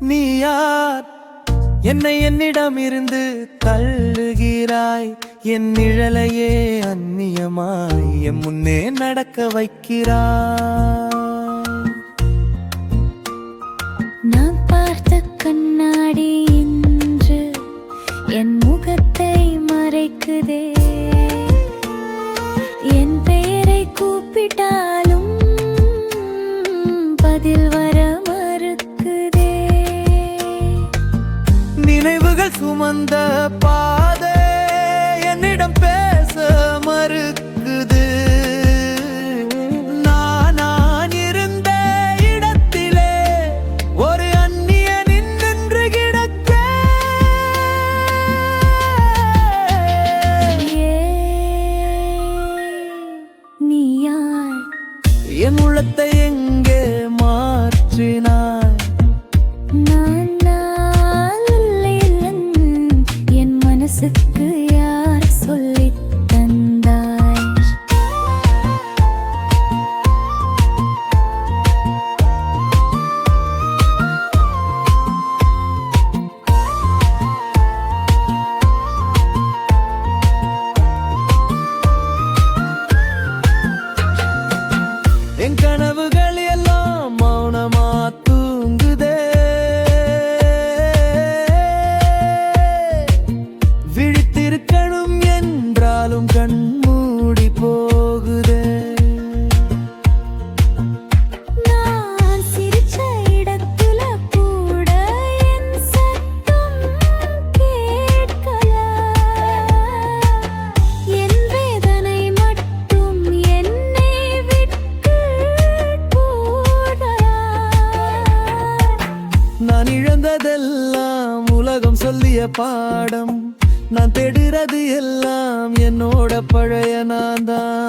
நீ யார்? என்னை என்னிடம் இருந்து தள்ளுகிறாய்? என் நிழலையே அந்நியமாய் என் முன்னே நடக்க வைக்கிறாய். நான் பார்த்த கண்ணாடி இன்று என் முகத்தை மறைக்குதே. என் பெயரை கூப்பிட்டா பதில் வர மறுக்குதே. நினைவுகள் சுமந்த பாதை என்னிடம் பேச மறுக்குது. நான் நான் இருந்த இடத்திலே ஒரு அந்நியனின் நின்று கிடக்க. நீ யார் என் உள்ளத்தை எங்கே மாற்றினாய். நான் என் மனசுக்கு நான் இழந்ததெல்லாம் உலகம் சொல்லிய பாடம். நான் தேடுறது எல்லாம் என்னோட பழைய நான் தான்.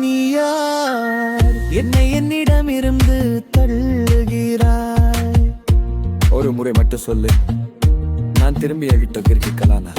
நீ யார்? என்னை என்னிடம் இருந்து தள்ளுகிறாய். ஒரு முறை மட்டும் சொல்லு. நான் திரும்பி என்கிட்ட கிரிக்கலானா